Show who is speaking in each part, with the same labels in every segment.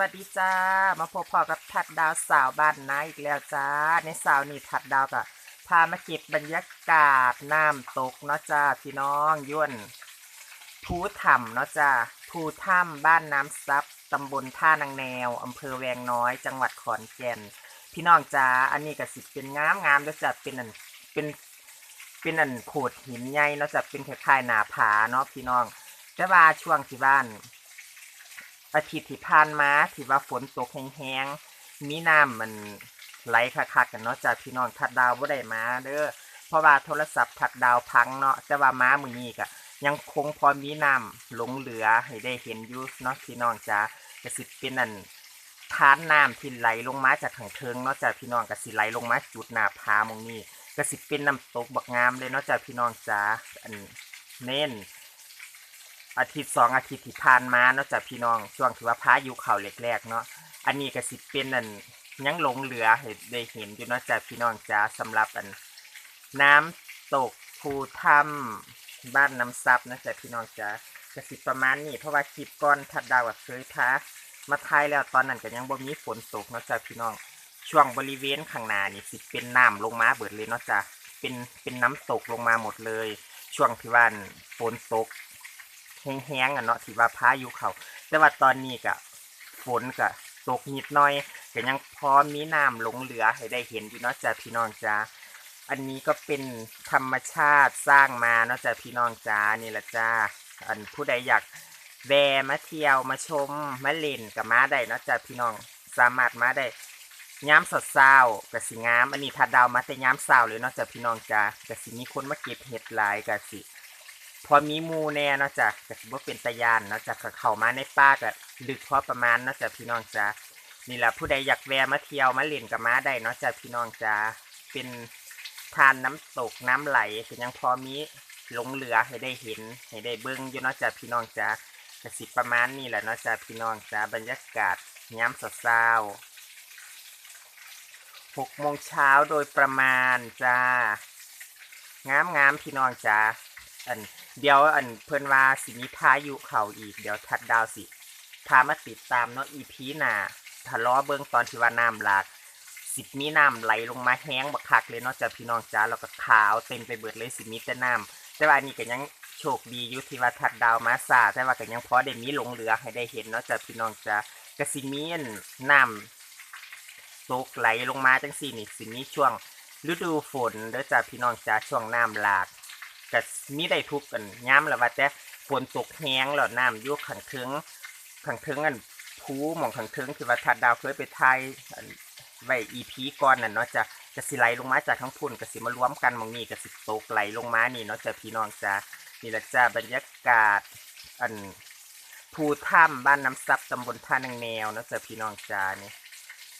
Speaker 1: วัสดีจ้า มาพบพอกับทัดดาวสาวบ้านนาอีกแล้วจ้า ในสาวนี่ทัดดาวก็พามาเก็บบรรยากาศน้ำตกเนาะจ้าพี่น้องย่นภูถ้ำเนาะจ้าภูถ้ำบ้านน้ำซับตำบลท่านางแนวอำเภอแวงน้อย จังหวัดขอนแก่น พี่น้องจ้าอันนี้ก็สิเป็นงามงามเด้อจ้าเป็นอันเป็นเป็นอันโขดหินใหญ่เนาะจ้าเป็นคล้ายๆหนาผาเนาะพี่น้อง แต่ว่าช่วงที่บ้าน อาทิตย์ที่ผ่านมาที่ว่าฝนตกแห้งๆมีน้ำมันไหลคักๆกันเนาะจากพี่น้องทัดดาวบ่ได้มาเด้อเพราะว่าโทรศัพท์ทัดดาวพังเนาะแต่ว่าม้ามือนี้ก็ยังคงพอมีน้ำหลงเหลือให้ได้เห็นอยู่เนาะพี่น้องจ้าก็สิเป็นอันทานน้ำที่ไหลลงมาจากข้างเทิงเนาะจากพี่น้องก็สิไหลลงมาจุดหน้าผามองนี้ก็สิเป็นน้ำตกบักงามเลยเนาะจากพี่น้องจ้าอันเน้น อาทิตย์สองอาทิตย์ที่ผ่านมาเนาะจากพี่น้องช่วงที่ว่าพายุเข่าแรกๆเนาะอันนี้ก็สิเป็นอันยังหลงเหลือให้ได้เห็นอยู่เนาะจากพี่น้องจ้าสำหรับอัน น้ำตกภูถ้ำบ้านน้ำซับนะจากพี่น้องจ้าก็สิประมาณนี้เพราะว่าคลิปก่อนทัดดาวกับเคยพามาทายแล้วตอนนั้นก็ยังบ่มีฝนตกเนาะจากพี่น้องช่วงบริเวณข้างหน้านี่สิเป็นน้ำลงมาเบิดเลยเนาะจ้าเป็นเป็นน้ำตกลงมาหมดเลย ช่วงที่ว่าฝนตก แห้งๆอะเนาะที่ว่าพายุเขาแต่ว่าตอนนี้ก็ฝนก็ตกนิดหน่อยก็ยังพอมีน้ำหลงเหลือให้ได้เห็นอยู่เนาะจ้ะพี่น้องจ้าอันนี้ก็เป็นธรรมชาติสร้างมาเนาะจ้ะพี่น้องจ้านี่แหละจ้าอันผู้ใดอยากแวะมาเที่ยวมาชมมาเล่นกับมาได้เนาะจ้ะพี่น้องสามารถมาได้ย้ำสดเศร้ากับสิงามอันนี้ถ้าดาวมาแต่ย้ำเศร้าเลยเนาะจ้ะพี่น้องจ้ากับสิมีคนมาเก็บเห็ดหลายกับสิ พอมีมูแน่เนาะจ้ะก็ถือว่าเป็นตะยานเนาะจ้ะก็เข้ามาในป่าก็ลึกพอประมาณเนาะจ้ะพี่น้องจ้ะนี่แหละผู้ใดอยากแวะมาเที่ยวมาเล่นกับมาได้เนาะจ้ะพี่น้องจ้ะเป็นทานน้ำตกน้ำไหลก็ยังพอมีหลงเหลือให้ได้เห็นให้ได้เบิ้งอยู่เนาะจ้ะพี่น้องจ้ะกสิประมาณนี้แหละเนาะจ้ะพี่น้องจ้ะบรรยากาศย้ำสดเศร้าหกโมงเช้าโดยประมาณจ้างามงามๆพี่น้องจ้า อันเดี๋ยวอันเพิ่นว่าสิมีพายุเขาอีก เดี๋ยวทัดดาวสิพามาติดตามเนาะอีพีหน้าถ้ารอเบิ่งตอนที่ว่าน้ำหลากสิมีน้ำไหลลงมาแห้งบักคักเลยเนาะจ้ะพี่น้องจ้าแล้วก็ขาวเต็มไปเบิดเลยสิมีแต่น้ำแต่ว่าอันนี้ก็ยังโชคดีอยู่ที่ว่าทัดดาวมาซาแต่ว่าก็ยังพอได้มีหลงเหลือให้ได้เห็นเนาะจ้ะพี่น้องจ้าก็สิมีอันน้ำตกไหลลงมาจังซี่นี่สิมีช่วงฤดูฝนเด้อจ้ะพี่น้องจ้าช่วงน้ำหลาก ก็มีได้ทุกกันย้ำแล้วว่าแต่ฝนตกแห้งแล้วน้ำยุคขังเทิงขังเทิงอันภูหมองขังเทิงที่ว่าทัดดาวเคยไปไทยไว้อีพีก่อนน่ะเนาะจะจะสิไหลลงมาจากทั้งพุ่นก็สิมารวมกันมองนี้ก็สิตกไหลลงมานี่เนาะจะพี่น้องจ้านี่แหละจ้าบรรยากาศอันภูถ้ำบ้านน้ำซับตำบลท่านางแนวเนาะจะพี่น้องจ้านี่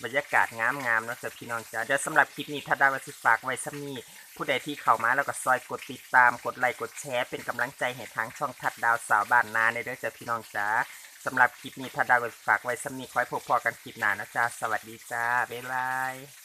Speaker 1: บรรยากาศงามๆเนาะจ้าพี่น้องจ้าเดี๋ยวสำหรับคลิปนี้ถ้าได้วัสิฝากไว้ซ้ำนี้ผู้ใดที่เข้ามาแล้วก็ซอยกดติดตามกดไลค์กดแชร์เป็นกำลังใจให้ทางช่องทัดดาวสาวบ้านนาในเด้อจ้าพี่น้องจ้าสำหรับคลิปนี้ถ้าได้วัสิฝากไว้ซ้ำนี้ขอให้พบพอกันคลิปหน้านะจ้าสวัสดีจ้าบ๊ายบาย